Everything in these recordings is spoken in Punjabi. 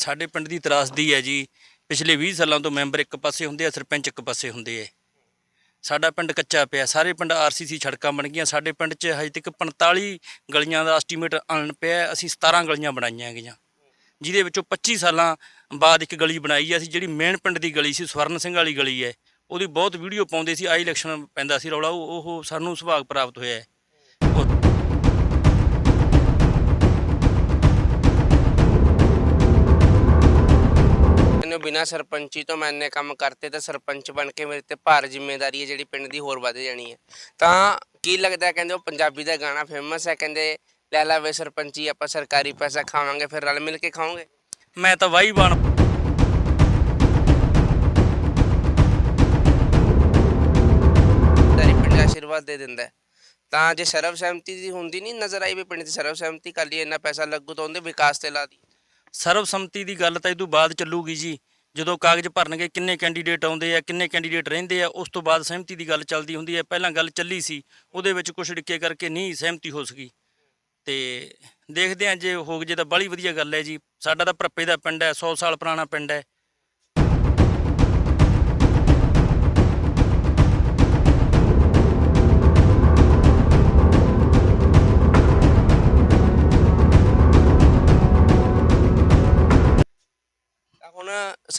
ਸਾਡੇ ਪਿੰਡ ਦੀ ਤਰਾਸਦੀ ਹੈ ਜੀ। ਪਿਛਲੇ 20 ਸਾਲਾਂ ਤੋਂ ਮੈਂਬਰ ਇੱਕ ਪਾਸੇ ਹੁੰਦੇ ਆ, ਸਰਪੰਚ ਇੱਕ ਪਾਸੇ ਹੁੰਦੇ ਆ। ਸਾਡਾ ਪਿੰਡ ਕੱਚਾ ਪਿਆ, ਸਾਰੇ ਪਿੰਡ ਆਰਸੀਸੀ ਸੜਕਾਂ ਬਣ ਗਈਆਂ। ਸਾਡੇ ਪਿੰਡ 'ਚ ਹਜੇ ਤੱਕ 45 ਗਲੀਆਂ ਦਾ ਐਸਟੀਮੇਟ ਆਉਣ ਪਿਆ ਅਸੀਂ 17 ਗਲੀਆਂ ਬਣਾਈਆਂ ਗਈਆਂ ਜਿਹਦੇ ਵਿੱਚੋਂ 25 ਸਾਲਾਂ ਬਾਅਦ ਇੱਕ ਗਲੀ ਬਣਾਈ ਹੈ। ਅਸੀਂ ਜਿਹੜੀ ਮੇਨ ਪਿੰਡ ਦੀ ਗਲੀ ਸੀ, ਸਵਰਨ ਸਿੰਘ ਵਾਲੀ ਗਲੀ ਹੈ। ਉਹਦੀ ਬਹੁਤ ਵੀਡੀਓ ਪਾਉਂਦੇ ਸੀ। ਆਈ ਇਲੈਕਸ਼ਨ ਪੈਂਦਾ ਸੀ ਰੌਲਾ। ਉਹ ਉਹ ਸਾਨੂੰ ਸੁਭਾਗ ਪ੍ਰਾਪਤ ਹੋਇਆ ਹੈ। ਇਹਨੂੰ ਬਿਨਾ ਸਰਪੰਚੀ ਤੋਂ ਮੈਂ ਇੰਨੇ ਕੰਮ ਕਰਤੇ ਤੇ ਸਰਪੰਚ ਬਣ ਕੇ ਮੇਰੇ ਤੇ ਭਾਰ ਜ਼ਿੰਮੇਵਾਰੀ ਹੈ ਜਿਹੜੀ ਪਿੰਡ ਦੀ ਹੋਰ ਵੱਧ ਜਾਣੀ ਹੈ ਤਾਂ ਕੀ ਲੱਗਦਾ? ਕਹਿੰਦੇ ਉਹ ਪੰਜਾਬੀ ਦਾ ਗਾਣਾ ਫੇਮਸ ਹੈ ਕਹਿੰਦੇ ਲੈ ਲਾ ਵੇ ਸਰਪੰਚੀ ਆਪਾਂ ਸਰਕਾਰੀ ਪੈਸਾ ਖਾਵਾਂਗੇ ਫਿਰ ਰਲ ਮਿਲ ਕੇ ਖਾਵਾਂਗੇ ਮੈਂ ਤਾਂ ਵਾਈ ਬਣ ਸਾਰੀ ਪਿੰਡ ਆਸ਼ੀਰਵਾਦ ਦੇ ਦਿੰਦਾ ਹੈ। ਤਾਂ ਜੇ ਸਰਵ ਸਹਿਮਤੀ ਦੀ ਹੁੰਦੀ ਨਹੀਂ ਨਜ਼ਰ ਆਈ ਵੀ ਪਿੰਡ ਦੀ ਸਰਵ ਸਹਿਮਤੀ ਕਰ ਲਈ ਇੰਨਾ ਪੈਸਾ ਲੱਗੂ ਤਾਂ ਉਹਦੇ ਵਿਕਾਸ ਤੇ ਲਾ ਦੀ ਸਰਬਸੰਮਤੀ ਦੀ ਗੱਲ ਤਾਂ ਇਹ ਤੋਂ ਬਾਅਦ ਚੱਲੂਗੀ ਜੀ। ਜਦੋਂ ਕਾਗਜ਼ ਭਰਨਗੇ, ਕਿੰਨੇ ਕੈਂਡੀਡੇਟ ਆਉਂਦੇ ਆ, ਕਿੰਨੇ ਕੈਂਡੀਡੇਟ ਰਹਿੰਦੇ ਆ, ਉਸ ਤੋਂ ਬਾਅਦ ਸਹਿਮਤੀ ਦੀ ਗੱਲ ਚੱਲਦੀ ਹੁੰਦੀ ਹੈ ਪਹਿਲਾਂ ਗੱਲ ਚੱਲੀ ਸੀ, ਉਹਦੇ ਵਿੱਚ ਕੁਛ ਡਿੱਕੇ ਕਰਕੇ ਨਹੀਂ ਸਹਿਮਤੀ ਹੋ ਸਕੀ। ਤੇ ਦੇਖਦੇ ਆ ਜੇ ਹੋ ਜੇ ਤਾਂ ਬੜੀ ਵਧੀਆ ਗੱਲ ਹੈ ਜੀ। ਸਾਡਾ ਤਾਂ ਭਰਪੇ ਦਾ ਪਿੰਡ ਹੈ 100 ਸਾਲ ਪੁਰਾਣਾ ਪਿੰਡ ਹੈ।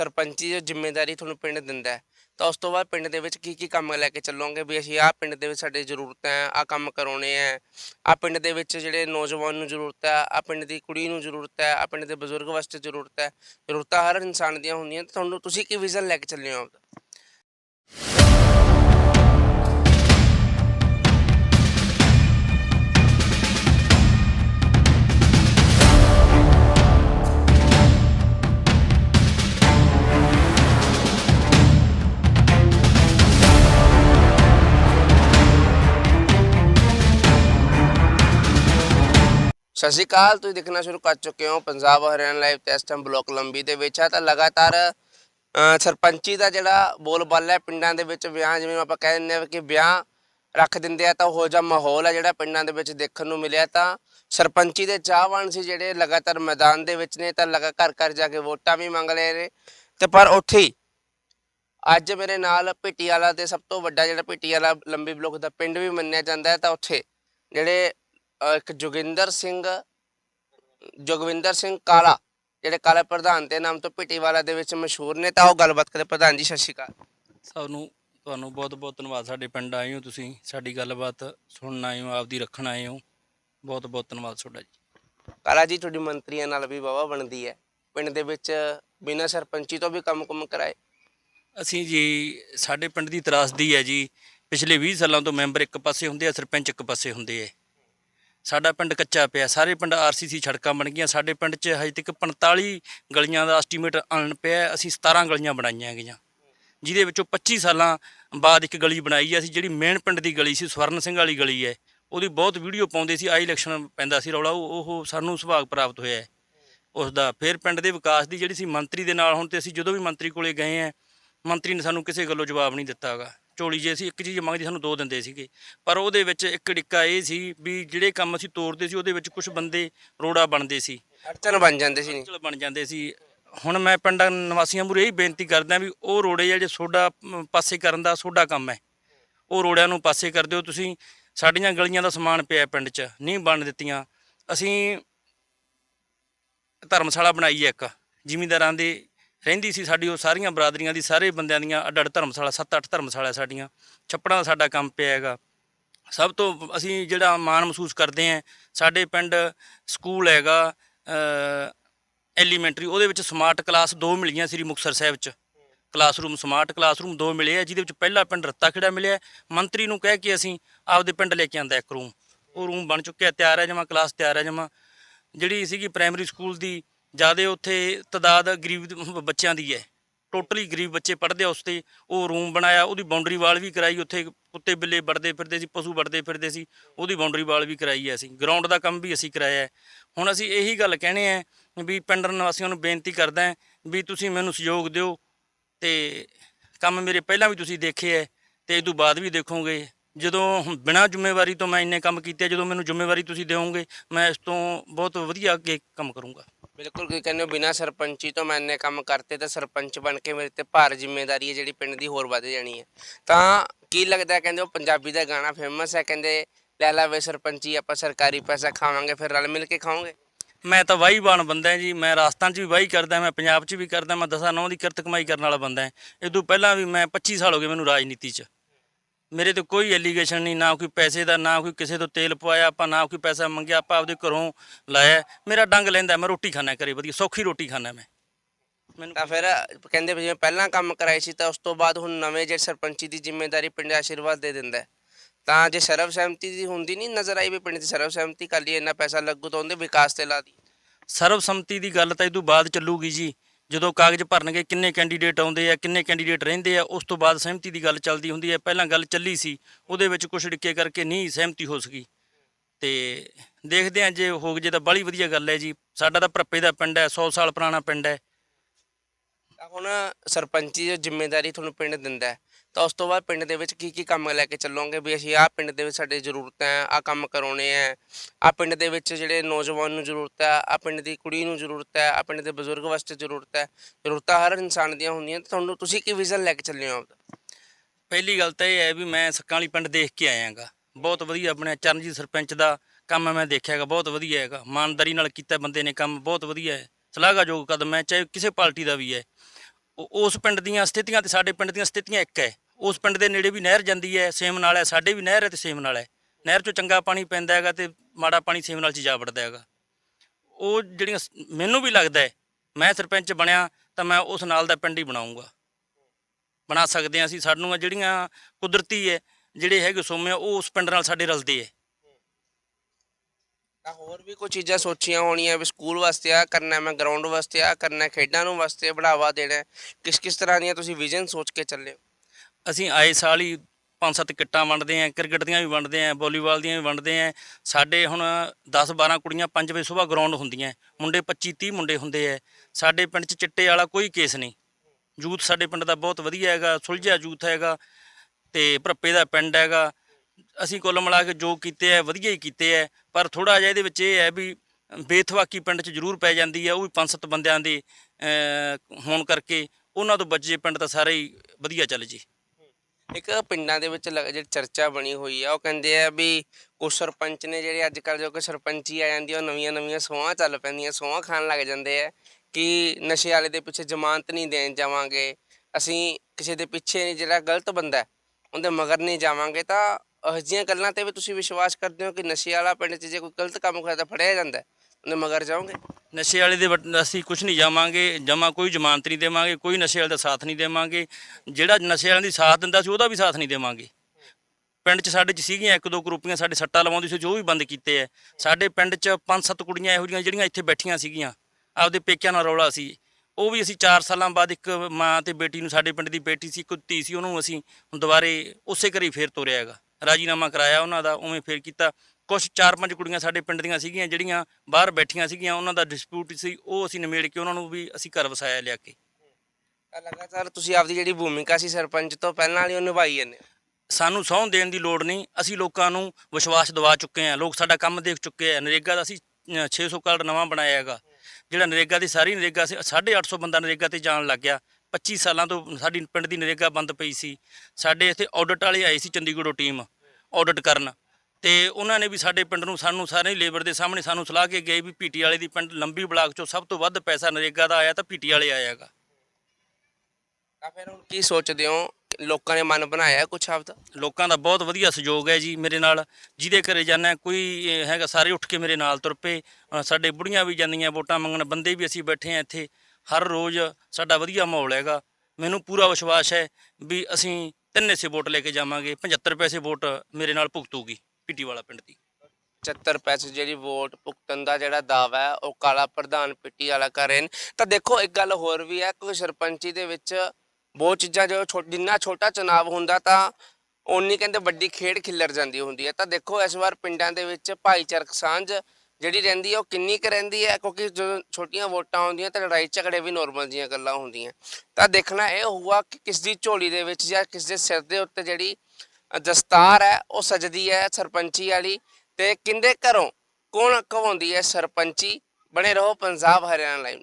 ਸਰਪੰਚੀ ਜੋ ਜ਼ਿੰਮੇਵਾਰੀ ਤੁਹਾਨੂੰ ਪਿੰਡ ਦਿੰਦਾ ਹੈ, ਤਾਂ ਉਸ ਤੋਂ ਬਾਅਦ ਪਿੰਡ ਦੇ ਵਿੱਚ ਕੀ ਕੀ ਕੰਮ ਲੈ ਕੇ ਚੱਲੋਗੇ ਵੀ ਅਸੀਂ ਆਹ ਪਿੰਡ ਦੇ ਵਿੱਚ ਸਾਡੇ ਜ਼ਰੂਰਤਾਂ ਹੈ, ਆਹ ਕੰਮ ਕਰਾਉਣੇ ਹੈ, ਆਹ ਪਿੰਡ ਦੇ ਵਿੱਚ ਜਿਹੜੇ ਨੌਜਵਾਨ ਨੂੰ ਜ਼ਰੂਰਤ ਹੈ, ਆਹ ਪਿੰਡ ਦੀ ਕੁੜੀ ਨੂੰ ਜ਼ਰੂਰਤ ਹੈ, ਆਹ ਪਿੰਡ ਦੇ ਬਜ਼ੁਰਗ ਵਾਸਤੇ ਜ਼ਰੂਰਤ ਹੈ, ਜ਼ਰੂਰਤਾਂ ਹਰ ਇਨਸਾਨ ਦੀਆਂ ਹੁੰਦੀਆਂ, ਤਾਂ ਤੁਹਾਨੂੰ ਤੁਸੀਂ ਕੀ ਵਿਜ਼ਨ ਲੈ ਕੇ ਚੱਲੇ ਹੋ ਆਪਦਾ? ਸਤਿ ਸ਼੍ਰੀ ਅਕਾਲ, ਤੁਸੀਂ ਦੇਖਣਾ ਸ਼ੁਰੂ ਕਰ ਚੁੱਕੇ ਹੋ ਪੰਜਾਬ ਹਰਿਆਣਾ ਲਾਈਵ ਤੇ ਇਸ ਟਾਈਮ ਬਲੋਕ ਲੰਬੀ ਦੇ ਵਿੱਚ ਹੈ ਤਾਂ ਲਗਾਤਾਰ ਸਰਪੰਚੀ ਦਾ ਜਿਹੜਾ ਬੋਲਬਾਲਾ ਹੈ, ਪਿੰਡਾਂ ਦੇ ਵਿੱਚ ਵਿਆਹ, ਜਿਵੇਂ ਆਪਾਂ ਕਹਿ ਦਿੰਦੇ ਆ ਕਿ ਵਿਆਹ ਰੱਖ ਦਿੰਦੇ ਆ, ਤਾਂ ਉਹੋ ਜਿਹਾ ਮਾਹੌਲ ਹੈ ਜਿਹੜਾ ਪਿੰਡਾਂ ਦੇ ਵਿੱਚ ਦੇਖਣ ਨੂੰ ਮਿਲਿਆ, ਤਾਂ ਸਰਪੰਚੀ ਦੇ ਚਾਹਵਾਨ ਸੀ ਜਿਹੜੇ ਲਗਾਤਾਰ ਮੈਦਾਨ ਦੇ ਵਿੱਚ ਨੇ, ਤਾਂ ਲਗਾ ਘਰ ਘਰ ਜਾ ਕੇ ਵੋਟਾਂ ਵੀ ਮੰਗ ਰਹੇ ਨੇ ਤੇ ਪਰ ਉੱਥੇ ਹੀ ਅੱਜ ਮੇਰੇ ਨਾਲ ਪਿੱਟੀਵਾਲਾ ਦੇ ਸਭ ਤੋਂ ਵੱਡਾ ਜਿਹੜਾ ਪਿੱਟੀਵਾਲਾ ਲੰਬੀ ਬਲੋਕ ਦਾ ਪਿੰਡ ਵੀ ਮੰਨਿਆ ਜਾਂਦਾ ਹੈ, ਤਾਂ ਉੱਥੇ ਜਿਹੜੇ ਅਹ ਇੱਕ ਜੋਗਿੰਦਰ ਸਿੰਘ ਜੋਗਵਿੰਦਰ ਸਿੰਘ ਕਾਲਾ ਜਿਹੜੇ ਕਾਲਾ ਪ੍ਰਧਾਨ ਦੇ ਨਾਮ ਤੋਂ ਪਿੱਟੀਵਾਲਾ ਦੇ ਵਿੱਚ ਮਸ਼ਹੂਰ ਨੇ ਤਾਂ ਉਹ ਗੱਲਬਾਤ ਕਰਦੇ ਪ੍ਰਧਾਨ ਜੀ ਸਤਿ ਸ਼੍ਰੀ ਅਕਾਲ। ਸਾਨੂੰ ਤੁਹਾਨੂੰ ਬਹੁਤ ਬਹੁਤ ਧੰਨਵਾਦ। ਸਾਡੇ ਪਿੰਡ ਆਏ ਹੋ ਤੁਸੀਂ ਸਾਡੀ ਗੱਲਬਾਤ ਸੁਣਨ ਆਏ ਹੋ ਆਪਦੀ ਰੱਖਣ ਆਏ ਹੋ। ਬਹੁਤ ਬਹੁਤ ਧੰਨਵਾਦ ਤੁਹਾਡਾ ਜੀ। ਕਾਲਾ ਜੀ ਤੁਹਾਡੀ ਮੰਤਰੀਆਂ ਨਾਲ ਵੀ ਵਾਵਾ ਬਣਦੀ ਹੈ। ਪਿੰਡ ਦੇ ਵਿੱਚ ਬਿਨਾਂ ਸਰਪੰਚੀ ਤੋਂ ਵੀ ਕੰਮ ਕੁਮ ਕਰਾਏ। ਅਸੀਂ ਜੀ ਸਾਡੇ ਪਿੰਡ ਦੀ ਤਰਾਸਦੀ ਹੈ ਜੀ ਪਿਛਲੇ 20 ਸਾਲਾਂ ਤੋਂ ਮੈਂਬਰ ਇੱਕ ਪਾਸੇ ਹੁੰਦੇ ਆ ਸਰਪੰਚ ਇੱਕ ਪਾਸੇ ਹੁੰਦੇ ਆ। ਸਾਡਾ ਪਿੰਡ ਕੱਚਾ ਪਿਆ, ਸਾਰੇ ਪਿੰਡ ਆਰਸੀਸੀ ਸੜਕਾਂ ਬਣ ਗਈਆਂ, ਸਾਡੇ ਪਿੰਡ 'ਚ ਹਜੇ ਤੱਕ 45 ਗਲੀਆਂ ਦਾ ਐਸਟੀਮੇਟ ਆਉਣ ਪਿਆ ਅਸੀਂ 17 ਗਲੀਆਂ ਬਣਾਈਆਂ ਗਈਆਂ ਜਿਹਦੇ ਵਿੱਚੋਂ 25 ਸਾਲਾਂ ਬਾਅਦ ਇੱਕ ਗਲੀ ਬਣਾਈ ਹੈ, ਅਸੀਂ ਜਿਹੜੀ ਮੇਨ ਪਿੰਡ ਦੀ ਗਲੀ ਸੀ, ਸਵਰਨ ਸਿੰਘ ਵਾਲੀ ਗਲੀ ਹੈ, ਉਹਦੀ ਬਹੁਤ ਵੀਡੀਓ ਪਾਉਂਦੇ ਸੀ, ਆਈ ਇਲੈਕਸ਼ਨ ਪੈਂਦਾ ਸੀ ਰੌਲਾ, ਉਹ ਉਹ ਸਾਨੂੰ ਸੁਭਾਗ ਪ੍ਰਾਪਤ ਹੋਇਆ ਉਸ ਦਾ ਫਿਰ ਪਿੰਡ ਦੇ ਵਿਕਾਸ ਦੀ ਜਿਹੜੀ ਸੀ ਮੰਤਰੀ ਦੇ ਨਾਲ ਹੁਣ ਤੇ ਅਸੀਂ ਜਦੋਂ ਵੀ ਮੰਤਰੀ ਕੋਲੇ ਗਏ ਆ ਮੰਤਰੀ ਨੇ ਸਾਨੂੰ ਕਿਸੇ ਗੱਲੋਂ ਜਵਾਬ ਨਹੀਂ ਦਿੱਤਾਗਾ ਝੋਲੀ ਜੇ ਅਸੀਂ ਇੱਕ ਚੀਜ਼ ਮੰਗਦੀ ਸਾਨੂੰ ਦੋ ਦਿੰਦੇ ਸੀਗੇ। ਪਰ ਉਹਦੇ ਵਿੱਚ ਇੱਕ ਡਿੱਕਾ ਇਹ ਸੀ ਵੀ ਜਿਹੜੇ ਕੰਮ ਅਸੀਂ ਤੋਰਦੇ ਸੀ ਉਹਦੇ ਵਿੱਚ ਕੁਝ ਬੰਦੇ ਰੋੜਾ ਬਣਦੇ ਸੀ। ਅੜਚਨ ਬਣ ਜਾਂਦੇ ਸੀ। ਚਲ ਬਣ ਜਾਂਦੇ ਸੀ। ਹੁਣ ਮੈਂ ਪਿੰਡਾਂ ਨਿਵਾਸੀਆਂ ਮੂਰੇ ਇਹ ਬੇਨਤੀ ਕਰਦਾ ਵੀ ਉਹ ਰੋੜੇ ਜਿਹੜੇ ਸੋਡਾ ਪਾਸੇ ਕਰਨ ਦਾ ਸੋਡਾ ਕੰਮ ਹੈ ਉਹ ਰੋੜਿਆਂ ਨੂੰ ਪਾਸੇ ਕਰ ਦਿਓ। ਤੁਸੀਂ ਸਾਡੀਆਂ ਗਲੀਆਂ ਦਾ ਸਮਾਨ ਪਿਆ ਪਿੰਡ 'ਚ ਨਹੀਂ ਬਣ ਦਿੱਤੀਆਂ। ਅਸੀਂ ਧਰਮਸ਼ਾਲਾ ਬਣਾਈ ਹੈ ਇੱਕ ਜ਼ਿਮੀਂਦਾਰਾਂ ਦੇ ਰਹਿੰਦੀ ਸੀ ਸਾਡੀ, ਉਹ ਸਾਰੀਆਂ ਬਰਾਦਰੀਆਂ ਦੀ, ਸਾਰੇ ਬੰਦਿਆਂ ਦੀਆਂ ਅੱਡ ਅੱਡ ਧਰਮਸ਼ਾਲਾ, ਸੱਤ ਅੱਠ ਧਰਮਸ਼ਾਲਾ ਸਾਡੀਆਂ। ਛੱਪੜਾਂ ਦਾ ਸਾਡਾ ਕੰਮ ਪਿਆ ਹੈਗਾ। ਸਭ ਤੋਂ ਅਸੀਂ ਜਿਹੜਾ ਮਾਣ ਮਹਿਸੂਸ ਕਰਦੇ ਹਾਂ, ਸਾਡੇ ਪਿੰਡ ਸਕੂਲ ਹੈਗਾ ਐਲੀਮੈਂਟਰੀ ਉਹਦੇ ਵਿੱਚ ਸਮਾਰਟ ਕਲਾਸ ਦੋ ਮਿਲੀਆਂ ਸ੍ਰੀ ਮੁਕਤਸਰ ਸਾਹਿਬ ਚ। ਕਲਾਸਰੂਮ ਸਮਾਰਟ ਕਲਾਸਰੂਮ ਦੋ ਮਿਲੇ ਆ, ਜਿਹਦੇ ਵਿੱਚ ਪਹਿਲਾ ਪਿੰਡ ਰੱਤਾ ਖੇੜਾ ਮਿਲਿਆ। ਮੰਤਰੀ ਨੂੰ ਕਹਿ ਕੇ ਅਸੀਂ ਆਪਦੇ ਪਿੰਡ ਲੈ ਕੇ ਆਂਦਾ ਇੱਕ ਰੂਮ ਉਹ ਰੂਮ ਬਣ ਚੁੱਕਿਆ, ਤਿਆਰ ਹੈ ਜਮਾ ਕਲਾਸ ਤਿਆਰ ਹੈ ਜਮਾ ਜਿਹੜੀ ਸੀਗੀ ਪ੍ਰਾਇਮਰੀ ਸਕੂਲ ਦੀ ਜ਼ਿਆਦਾ ਉੱਥੇ ਤਦਾਦ ਗਰੀਬ ਬੱਚਿਆਂ ਦੀ ਹੈ ਟੋਟਲੀ ਗਰੀਬ ਬੱਚੇ ਪੜ੍ਹਦੇ ਆ ਉਸ ਤੇ, ਉਹ ਰੂਮ ਬਣਾਇਆ, ਉਹਦੀ ਬਾਉਂਡਰੀ ਵਾਲ ਵੀ ਕਰਾਈ, ਉੱਥੇ ਕੁੱਤੇ ਬਿੱਲੇ ਵੜਦੇ ਫਿਰਦੇ ਸੀ, ਪਸ਼ੂ ਵੜਦੇ ਫਿਰਦੇ ਸੀ, ਉਹਦੀ ਬਾਉਂਡਰੀ ਵਾਲ ਵੀ ਕਰਾਈ ਹੈ ਅਸੀਂ। ਗਰਾਊਂਡ ਦਾ ਕੰਮ ਵੀ ਅਸੀਂ ਕਰਾਇਆ ਹੁਣ ਅਸੀਂ ਇਹੀ ਗੱਲ ਕਹਿਣੇ ਆ ਵੀ ਪਿੰਡ ਨਿਵਾਸੀਆਂ ਨੂੰ ਬੇਨਤੀ ਕਰਦਾ ਹਾਂ ਵੀ ਤੁਸੀਂ ਮੈਨੂੰ ਸਹਿਯੋਗ ਦਿਓ ਤੇ ਕੰਮ ਮੇਰੇ ਪਹਿਲਾਂ ਵੀ ਤੁਸੀਂ ਦੇਖੇ ਹੈ ਤੇ ਇਹ ਤੋਂ ਬਾਅਦ ਵੀ ਦੇਖੋਗੇ। ਜਦੋਂ ਬਿਨਾਂ ਜ਼ਿੰਮੇਵਾਰੀ ਤੋਂ ਮੈਂ ਇੰਨੇ ਕੰਮ ਕੀਤੇ ਜਦੋਂ ਮੈਨੂੰ ਜ਼ਿੰਮੇਵਾਰੀ ਤੁਸੀਂ ਦਿਓਗੇ, ਮੈਂ ਇਸ ਤੋਂ ਬਹੁਤ ਵਧੀਆ ਅੱਗੇ ਕੰਮ ਕਰੂੰਗਾ। ਬਿਲਕੁਲ ਕੀ ਕਹਿੰਦੇ ਹੋ ਬਿਨਾਂ ਸਰਪੰਚੀ ਤੋਂ ਮੈਂ ਇੰਨੇ ਕੰਮ ਕਰਤੇ ਤਾਂ ਸਰਪੰਚ ਬਣ ਕੇ ਮੇਰੇ ਤੇ ਭਾਰ ਜ਼ਿੰਮੇਵਾਰੀ ਹੈ ਜਿਹੜੀ ਪਿੰਡ ਦੀ ਹੋਰ ਵੱਧ ਜਾਣੀ ਹੈ। ਤਾਂ ਕੀ ਲੱਗਦਾ ਕਹਿੰਦੇ ਉਹ ਪੰਜਾਬੀ ਦਾ ਗਾਣਾ ਫੇਮਸ ਹੈ, ਕਹਿੰਦੇ ਲੈ ਲੈ ਵੇ ਸਰਪੰਚੀ, ਆਪਾਂ ਸਰਕਾਰੀ ਪੈਸਾ ਖਾਵਾਂਗੇ, ਫਿਰ ਰਲ ਮਿਲ ਕੇ ਖਾਵਾਂਗੇ ਮੈਂ ਤਾਂ ਵਾਹੀਬਾਨ ਬੰਦਾ ਜੀ, ਮੈਂ ਰਾਜਸਥਾਨ 'ਚ ਵੀ ਵਾਹੀ ਕਰਦਾ, ਮੈਂ ਪੰਜਾਬ 'ਚ ਵੀ ਕਰਦਾ, ਮੈਂ ਦਸਾਂ ਨੌਂ ਦੀ ਕਿਰਤ ਕਮਾਈ ਕਰਨ ਵਾਲਾ ਬੰਦਾ ਇਹ ਤੋਂ ਪਹਿਲਾਂ ਵੀ ਮੈਂ 25 ਸਾਲ ਹੋ ਗਏ ਮੈਨੂੰ ਰਾਜਨੀਤੀ 'ਚ। ਮੇਰੇ ਤੇ ਕੋਈ ਐਲੀਗੇਸ਼ਨ ਨਹੀਂ ਨਾ ਕੋਈ ਪੈਸੇ ਦਾ ਨਾ ਕੋਈ ਕਿਸੇ ਤੋਂ ਤੇਲ ਪਵਾਇਆ ਆਪਾਂ ਨਾ ਕੋਈ ਪੈਸਾ ਮੰਗਿਆ ਆਪਾਂ ਆਪਦੇ ਘਰੋਂ ਲਾਇਆ। ਮੇਰਾ ਡੰਗ ਲੈਂਦਾ ਮੈਂ ਰੋਟੀ ਖਾਣਾ ਕਰੇ ਵਧੀਆ ਸੌਖੀ ਰੋਟੀ ਖਾਣਾ ਮੈਂ। ਮੈਨੂੰ ਤਾਂ ਫਿਰ ਕਹਿੰਦੇ ਵੀ ਜਿਵੇਂ ਪਹਿਲਾਂ ਕੰਮ ਕਰਾਏ ਸੀ ਤਾਂ ਉਸ ਤੋਂ ਬਾਅਦ ਹੁਣ ਨਵੇਂ ਜਿਹੜੇ ਸਰਪੰਚੀ ਦੀ ਜ਼ਿੰਮੇਵਾਰੀ ਪਿੰਡ ਆਸ਼ੀਰਵਾਦ ਦੇ ਦਿੰਦਾ। ਤਾਂ ਜੇ ਸਰਵ ਸਹਿਮਤੀ ਦੀ ਹੁੰਦੀ ਨਹੀਂ ਨਜ਼ਰ ਆਈ ਵੀ ਪਿੰਡ ਦੀ ਸਰਵ ਸਹਿਮਤੀ ਕਰ ਲਈ ਇੰਨਾ ਪੈਸਾ ਲੱਗੂ ਤਾਂ ਉਹਦੇ ਵਿਕਾਸ ਤੇ ਲਾ ਦੀ। ਸਰਬਸੰਮਤੀ ਦੀ ਗੱਲ ਤਾਂ ਇਹ ਤੋਂ ਬਾਅਦ ਚੱਲੂਗੀ ਜੀ। ਜਦੋਂ ਕਾਗਜ਼ ਭਰਨਗੇ, ਕਿੰਨੇ ਕੈਂਡੀਡੇਟ ਆਉਂਦੇ ਆ, ਕਿੰਨੇ ਕੈਂਡੀਡੇਟ ਰਹਿੰਦੇ ਆ, ਉਸ ਤੋਂ ਬਾਅਦ ਸਹਿਮਤੀ ਦੀ ਗੱਲ ਚੱਲਦੀ ਹੁੰਦੀ ਹੈ ਪਹਿਲਾਂ ਗੱਲ ਚੱਲੀ ਸੀ, ਉਹਦੇ ਵਿੱਚ ਕੁਛ ਡਿੱਕੇ ਕਰਕੇ ਨਹੀਂ ਸਹਿਮਤੀ ਹੋ ਸਕੀ। ਤੇ ਦੇਖਦੇ ਆ ਜੇ ਹੋ ਜੇ ਤਾਂ ਬੜੀ ਵਧੀਆ ਗੱਲ ਹੈ ਜੀ। ਸਾਡਾ ਤਾਂ ਭਰੱਪੇ ਦਾ ਪਿੰਡ ਹੈ 100 ਸਾਲ ਪੁਰਾਣਾ ਪਿੰਡ ਹੈ। ਹੁਣ ਸਰਪੰਚੀ ਦੀ ਜ਼ਿੰਮੇਵਾਰੀ ਤੁਹਾਨੂੰ ਪਿੰਡ ਦਿੰਦਾ ਹੈ ਤਾਂ ਉਸ ਤੋਂ ਬਾਅਦ ਪਿੰਡ ਦੇ ਵਿੱਚ ਕੀ ਕੀ ਕੰਮ ਲੈ ਕੇ ਚੱਲੋਗੇ? ਵੀ ਅਸੀਂ ਆਹ ਪਿੰਡ ਦੇ ਵਿੱਚ ਸਾਡੇ ਜ਼ਰੂਰਤਾਂ ਹੈ, ਆਹ ਕੰਮ ਕਰਾਉਣੇ ਹੈ। ਆਹ ਪਿੰਡ ਦੇ ਵਿੱਚ ਜਿਹੜੇ ਨੌਜਵਾਨ ਨੂੰ ਜ਼ਰੂਰਤ ਹੈ, ਆਹ ਪਿੰਡ ਦੀ ਕੁੜੀ ਨੂੰ ਜ਼ਰੂਰਤ ਹੈ, ਆਹ ਪਿੰਡ ਦੇ ਬਜ਼ੁਰਗ ਵਾਸਤੇ ਜ਼ਰੂਰਤ ਹੈ। ਜ਼ਰੂਰਤਾਂ ਹਰ ਇਨਸਾਨ ਦੀਆਂ ਹੁੰਦੀਆਂ ਤਾਂ ਤੁਹਾਨੂੰ ਤੁਸੀਂ ਕੀ ਵਿਜ਼ਨ ਲੈ ਕੇ ਚੱਲੇ ਹੋ ਆਪਦਾ? ਪਹਿਲੀ ਗੱਲ ਤਾਂ ਇਹ ਹੈ ਵੀ ਮੈਂ ਸੱਕਾਂ ਵਾਲੀ ਪਿੰਡ ਦੇਖ ਕੇ ਆਇਆਗਾ ਬਹੁਤ ਵਧੀਆ ਆਪਣੇ ਚਰਨਜੀਤ ਸਰਪੰਚ ਦਾ ਕੰਮ ਮੈਂ ਦੇਖਿਆਗਾ ਬਹੁਤ ਵਧੀਆ ਹੈਗਾ। ਇਮਾਨਦਾਰੀ ਨਾਲ ਕੀਤਾ ਬੰਦੇ ਨੇ ਕੰਮ, ਬਹੁਤ ਵਧੀਆ ਹੈ। ਸ਼ਲਾਘਾਯੋਗ ਕਦਮ ਹੈ, ਚਾਹੇ ਕਿਸੇ ਪਾਰਟੀ ਦਾ ਵੀ ਹੈ। ਉਹ- ਉਸ ਪਿੰਡ ਦੀਆਂ ਸਥਿਤੀਆਂ ਤੇ ਸਾਡੇ ਪਿੰਡ ਦੀਆਂ ਸਥਿਤੀਆਂ ਇੱਕ ਹੈ। ਉਸ ਪਿੰਡ ਦੇ ਨੇੜੇ ਵੀ ਨਹਿਰ ਜਾਂਦੀ ਹੈ, ਸੇਮ ਨਾਲ ਹੈ, ਸਾਡੇ ਵੀ ਨਹਿਰ ਹੈ ਤੇ ਸੇਮ ਨਾਲ ਹੈ। ਨਹਿਰ ਚੋਂ ਚੰਗਾ ਪਾਣੀ ਪੈਂਦਾ ਹੈਗਾ ਤੇ ਮਾੜਾ ਪਾਣੀ ਸੇਮ ਨਾਲ ਚ ਜਾ ਵੜਦਾ ਹੈਗਾ। ਉਹ ਜਿਹੜੀਆਂ ਮੈਨੂੰ ਵੀ ਲੱਗਦਾ ਹੈ, ਮੈਂ ਸਰਪੰਚ ਬਣਿਆ ਤਾਂ ਮੈਂ ਉਸ ਨਾਲ ਦਾ ਪਿੰਡ ਹੀ ਬਣਾਉਂਗਾ। ਬਣਾ ਸਕਦੇ ਹਾਂ ਅਸੀਂ, ਸਾਨੂੰ ਜਿਹੜੀਆਂ ਕੁਦਰਤੀ ਹੈ, ਜਿਹੜੇ ਹੈਗੇ ਸੋਮੇ ਉਹ ਉਸ ਪਿੰਡ ਨਾਲ ਸਾਡੇ ਰਲਦੇ ਹੈ। ਤਾਂ ਹੋਰ ਵੀ ਕੋਈ ਚੀਜ਼ਾਂ ਸੋਚੀਆਂ ਹੋਣੀਆਂ ਵੀ ਸਕੂਲ ਵਾਸਤੇ ਆ ਕਰਨਾ, ਮੈਂ ਗਰਾਊਂਡ ਵਾਸਤੇ ਆ ਕਰਨਾ, ਖੇਡਾਂ ਨੂੰ ਵਾਸਤੇ ਬੜਾਵਾ ਦੇਣਾ ਕਿਸ ਕਿਸ ਤਰ੍ਹਾਂ ਦੀਆਂ ਤੁਸੀਂ ਵਿਜ਼ਨ ਸੋਚ ਕੇ ਚੱਲੇ ਹੋ? ਅਸੀਂ ਆਏ ਸਾਲ ਹੀ ਪੰਜ ਸੱਤ ਕਿੱਟਾਂ ਵੰਡਦੇ ਆਂ ਕ੍ਰਿਕਟ ਦੀਆਂ ਵੀ ਵੰਡਦੇ ਆਂ ਵਾਲੀਬਾਲ ਦੀਆਂ ਵੀ ਵੰਡਦੇ ਆਂ ਸਾਡੇ ਹੁਣ 10 12 ਕੁੜੀਆਂ 5 ਵਜੇ ਸਵੇਰ ਗਰਾਊਂਡ ਹੁੰਦੀਆਂ ਮੁੰਡੇ 25 30 ਮੁੰਡੇ ਹੁੰਦੇ ਆ ਸਾਡੇ ਪਿੰਡ 'ਚ ਚਿੱਟੇ ਵਾਲਾ ਕੋਈ ਕੇਸ ਨਹੀਂ। ਯੂਥ ਸਾਡੇ ਪਿੰਡ ਦਾ ਬਹੁਤ ਵਧੀਆ ਹੈਗਾ, ਸੁਲਝਿਆ ਯੂਥ ਹੈਗਾ ਤੇ ਭਰੱਪੇ ਦਾ ਪਿੰਡ ਹੈਗਾ। ਅਸੀਂ ਕੁੱਲ ਮਿਲਾ ਕੇ ਜੋ ਕੀਤੇ ਆ ਵਧੀਆ ਹੀ ਕੀਤੇ ਆ ਪਰ ਥੋੜਾ ਜਿਹਾ ਇਹਦੇ ਵਿੱਚ ਇਹ ਹੈ ਵੀ ਬੇਥਵਾਕੀ ਪਿੰਡ 'ਚ ਜ਼ਰੂਰ ਪੈ ਜਾਂਦੀ ਹੈ, ਉਹ ਵੀ ਪੰਜ ਸੱਤ ਬੰਦਿਆਂ ਦੇ ਹੋਣ ਕਰਕੇ ਉਹਨਾਂ ਤੋਂ ਬਚੇ ਪਿੰਡ ਤਾਂ ਸਾਰੇ ਹੀ ਵਧੀਆ ਚੱਲ ਜੀ। ਇੱਕ ਪਿੰਡਾਂ ਦੇ ਵਿੱਚ ਲ- ਜਿਹੜੀ ਚਰਚਾ ਬਣੀ ਹੋਈ ਆ ਉਹ ਕਹਿੰਦੇ ਆ ਵੀ ਕੁਛ ਸਰਪੰਚ ਨੇ ਜਿਹੜੇ ਅੱਜ ਕੱਲ੍ਹ ਜੋ ਕਿ ਸਰਪੰਚੀ ਆ ਜਾਂਦੀ ਆ ਉਹ ਨਵੀਆਂ ਨਵੀਆਂ ਸੋਹਾਂ ਚੱਲ ਪੈਂਦੀਆਂ ਸੋਹਾਂ ਖਾਣ ਲੱਗ ਜਾਂਦੇ ਆ ਕਿ ਨਸ਼ੇ ਵਾਲੇ ਦੇ ਪਿੱਛੇ ਜ਼ਮਾਨਤ ਨਹੀਂ ਦੇਣ ਜਾਵਾਂਗੇ ਅਸੀਂ ਕਿਸੇ ਦੇ ਪਿੱਛੇ ਨਹੀਂ ਜਿਹੜਾ ਗਲਤ ਬੰਦਾ ਹੈ, ਉਹਦੇ ਮਗਰ ਨਹੀਂ ਜਾਵਾਂਗੇ ਤਾਂ ਇਹੋ ਜਿਹੀਆਂ ਗੱਲਾਂ ਤੇ ਵੀ ਤੁਸੀਂ ਵਿਸ਼ਵਾਸ ਕਰਦੇ ਹੋ ਕਿ ਨਸ਼ੇ ਵਾਲਾ ਪਿੰਡ 'ਚ ਜੇ ਕੋਈ ਗਲਤ ਕੰਮ ਕਰਦਾ ਫੜਿਆ ਜਾਂਦਾ ਹੈ, ਉਹਦੇ ਮਗਰ ਜਾਓਗੇ? ਨਸ਼ੇ ਵਾਲੇ ਦੇ ਵੱਟ- ਅਸੀਂ ਕੁਝ ਨਹੀਂ ਜਾਵਾਂਗੇ, ਜਮਾ ਕੋਈ ਜ਼ਮਾਨਤ ਨਹੀਂ ਦੇਵਾਂਗੇ, ਕੋਈ ਨਸ਼ੇ ਵਾਲੇ ਦਾ ਸਾਥ ਨਹੀਂ ਦੇਵਾਂਗੇ। ਜਿਹੜਾ ਨਸ਼ੇ ਵਾਲਿਆਂ ਦੀ ਸਾਥ ਦਿੰਦਾ ਸੀ, ਉਹਦਾ ਵੀ ਸਾਥ ਨਹੀਂ ਦੇਵਾਂਗੇ। ਪਿੰਡ 'ਚ ਸਾਡੇ 'ਚ ਸੀਗੀਆਂ ਇੱਕ ਦੋ ਗਰੁੱਪੀਆਂ, ਸਾਡੇ ਸੱਟਾ ਲਵਾਉਂਦੀ ਸੀ, ਜੋ ਵੀ ਬੰਦ ਕੀਤੇ ਐ ਸਾਡੇ ਪਿੰਡ 'ਚ ਪੰਜ ਸੱਤ ਕੁੜੀਆਂ ਇਹੋ ਜਿਹੀਆਂ ਜਿਹੜੀਆਂ ਇੱਥੇ ਬੈਠੀਆਂ ਸੀਗੀਆਂ, ਆਪਦੇ ਪੇਕਿਆਂ ਨਾਲ ਰੌਲਾ ਸੀ। ਉਹ ਵੀ ਅਸੀਂ 4 ਸਾਲਾਂ ਬਾਅਦ ਇੱਕ ਮਾਂ ਤੇ ਬੇਟੀ ਨੂੰ ਸਾਡੇ ਪਿੰਡ ਦੀ ਬੇਟੀ ਸੀ, ਇੱਕ ਧੀ ਸੀ, ਉਹਨੂੰ ਅਸੀਂ ਹੁਣ ਦੁਬਾਰੇ ਉਸੇ ਘਰੀ ਫੇਰ ਤੋਰਿਆ ਹੈਗਾ। ਰਾਜੀਨਾਮਾ ਕਰਾਇਆ ਉਹਨਾਂ ਦਾ, ਉਵੇਂ ਫੇਰ ਕੀਤਾ। ਕੁਝ ਚਾਰ ਪੰਜ ਕੁੜੀਆਂ ਸਾਡੇ ਪਿੰਡ ਦੀਆਂ ਸੀਗੀਆਂ ਜਿਹੜੀਆਂ ਬਾਹਰ ਬੈਠੀਆਂ ਸੀਗੀਆਂ ਉਹਨਾਂ ਦਾ ਡਿਸਪਿਊਟ ਸੀ ਉਹ ਅਸੀਂ ਨਿਮੇੜ ਕੇ ਉਹਨਾਂ ਨੂੰ ਵੀ ਅਸੀਂ ਘਰ ਵਸਾਇਆ ਲਿਆ ਕੇ। ਤਾਂ ਲਗਾਤਾਰ ਤੁਸੀਂ ਆਪਦੀ ਜਿਹੜੀ ਭੂਮਿਕਾ ਸੀ ਸਰਪੰਚ ਤੋਂ ਪਹਿਲਾਂ ਵਾਲੀ ਉਹ ਨਿਭਾਈ ਜਾਂਦੇ ਹੋ? ਸਾਨੂੰ ਸਹੁੰ ਦੇਣ ਦੀ ਲੋੜ ਨਹੀਂ ਅਸੀਂ ਲੋਕਾਂ ਨੂੰ ਵਿਸ਼ਵਾਸ ਦਿਵਾ ਚੁੱਕੇ ਹਾਂ ਲੋਕ ਸਾਡਾ ਕੰਮ ਦੇਖ ਚੁੱਕੇ ਆ। ਨਰੇਗਾ ਦਾ ਅਸੀਂ ਅ, 600 ਕਾਰਡ ਨਵਾਂ ਬਣਾਇਆ ਹੈਗਾ। ਜਿਹੜਾ ਨਰੇਗਾ ਦੀ ਸਾਰੀ ਨਰੇਗਾ ਸੀ 850 ਬੰਦਾ ਨਰੇਗਾ ਤੇ ਜਾਣ ਲੱਗ ਗਿਆ। 25 ਸਾਲਾਂ ਤੋਂ ਸਾਡੀ ਪਿੰਡ ਦੀ ਨਰੇਗਾ ਬੰਦ ਪਈ ਸੀ। ਸਾਡੇ ਇੱਥੇ ਆਡਿਟ ਵਾਲੇ ਆਏ ਸੀ ਚੰਡੀਗੜ੍ਹੋਂ ਟੀਮ ਆਡਿਟ ਕਰਨ। ਤੇ ਉਹਨਾਂ ਨੇ ਵੀ ਸਾਡੇ ਪਿੰਡ ਨੂੰ ਸਾਨੂੰ ਸਾਰੇ ਲੇਬਰ ਦੇ ਸਾਹਮਣੇ ਸਾਨੂੰ ਸਲਾਹ ਕੇ ਗਏ ਵੀ ਪੀਟੀ ਵਾਲੇ ਦੀ ਪਿੰਡ ਲੰਬੀ ਬਲਾਕ ਚੋਂ ਸਭ ਤੋਂ ਵੱਧ ਪੈਸਾ ਨਰੇਗਾ ਦਾ ਆਇਆ ਤਾਂ ਪੀਟੀ ਵਾਲੇ ਆਇਆ ਹੈਗਾ ਤਾਂ ਫਿਰ ਹੁਣ ਕੀ ਸੋਚਦੇ ਹੋ? ਲੋਕਾਂ ਨੇ ਮਨ ਬਣਾਇਆ ਕੁਛ ਆਪਦਾ? ਲੋਕਾਂ ਦਾ ਬਹੁਤ ਵਧੀਆ ਸਹਿਯੋਗ ਹੈ ਜੀ ਮੇਰੇ ਨਾਲ। ਜਿਹਦੇ ਘਰੇ ਜਾਣਾ ਕੋਈ ਹੈਗਾ ਸਾਰੇ ਉੱਠ ਕੇ ਮੇਰੇ ਨਾਲ ਤੁਰ ਪਏ। ਸਾਡੇ ਬੁੜੀਆਂ ਵੀ ਜਾਂਦੀਆਂ ਵੋਟਾਂ ਮੰਗਣ ਬੰਦੇ ਵੀ ਅਸੀਂ ਬੈਠੇ ਆ ਇੱਥੇ। ਹਰ ਰੋਜ਼ ਸਾਡਾ ਵਧੀਆ ਮਾਹੌਲ ਹੈਗਾ। ਮੈਨੂੰ ਪੂਰਾ ਵਿਸ਼ਵਾਸ ਹੈ ਵੀ ਅਸੀਂ ਤਿੰਨ ਹਿੱਸੇ ਵੋਟ ਲੈ ਕੇ ਜਾਵਾਂਗੇ 75 ਪੈਸੇ ਵੋਟ ਮੇਰੇ ਨਾਲ ਭੁਗਤੂਗੀ। ਪੀਟੀ ਪਿੰਡ ਦੀ। 75 ਪੈਸੇ ਜਿਹੜੀ ਵੋਟ ਭੁਗਤਣ ਦਾ ਜਿਹੜਾ ਦਾਵਾ ਹੈ, ਉਹ ਕਾਲਾ ਪ੍ਰਧਾਨ ਪਿੱਟੀ ਵਾਲਾ ਕਰ ਰਹੇ ਨੇ। ਤਾਂ ਦੇਖੋ, ਇੱਕ ਗੱਲ ਹੋਰ ਵੀ ਹੈ ਕਿ ਸਰਪੰਚੀ ਦੇ ਵਿੱਚ ਬਹੁਤ ਚੀਜ਼ਾਂ ਜੋ ਜਿੰਨਾ ਛੋਟਾ ਚੁਣਾਵ ਹੁੰਦਾ ਤਾਂ ਓਨੀ ਕਹਿੰਦੇ ਵੱਡੀ ਖੇਡ ਖਿੱਲਰ ਜਾਂਦੀ ਹੁੰਦੀ ਹੈ। ਤਾਂ ਦੇਖੋ, ਇਸ ਵਾਰ ਪਿੰਡਾਂ ਦੇ ਵਿੱਚ ਭਾਈਚਾਰਕ ਸਾਂਝ ਜਿਹੜੀ ਰਹਿੰਦੀ ਹੈ, ਉਹ ਕਿੰਨੀ ਕੁ ਰਹਿੰਦੀ ਹੈ, ਕਿਉਂਕਿ ਜਦੋਂ ਛੋਟੀਆਂ ਵੋਟਾਂ ਆਉਂਦੀਆਂ ਤਾਂ ਲੜਾਈ ਝਗੜੇ ਵੀ ਨੋਰਮਲ ਜੀਆਂ ਗੱਲਾਂ ਹੁੰਦੀਆਂ। ਤਾਂ ਦੇਖਣਾ ਇਹ ਹੋਊਗਾ ਕਿ ਕਿਸ ਦੀ ਝੋਲੀ ਦੇ ਵਿੱਚ ਜਾਂ ਕਿਸ ਦੇ ਸਿਰ ਦੇ ਉੱਤੇ ਜਿਹੜੀ ਦਸਤਾਰ ਹੈ, ਉਹ ਸਜਦੀ ਹੈ ਸਰਪੰਚੀ ਵਾਲੀ ਤੇ ਕਿੰਦੇ ਘਰੋਂ ਕੌਣ ਕਹਾਉਂਦੀ ਹੈ ਸਰਪੰਚੀ? ਬਣੇ ਰਹੋ ਪੰਜਾਬ ਹਰਿਆਣਾ ਲਾਈਵ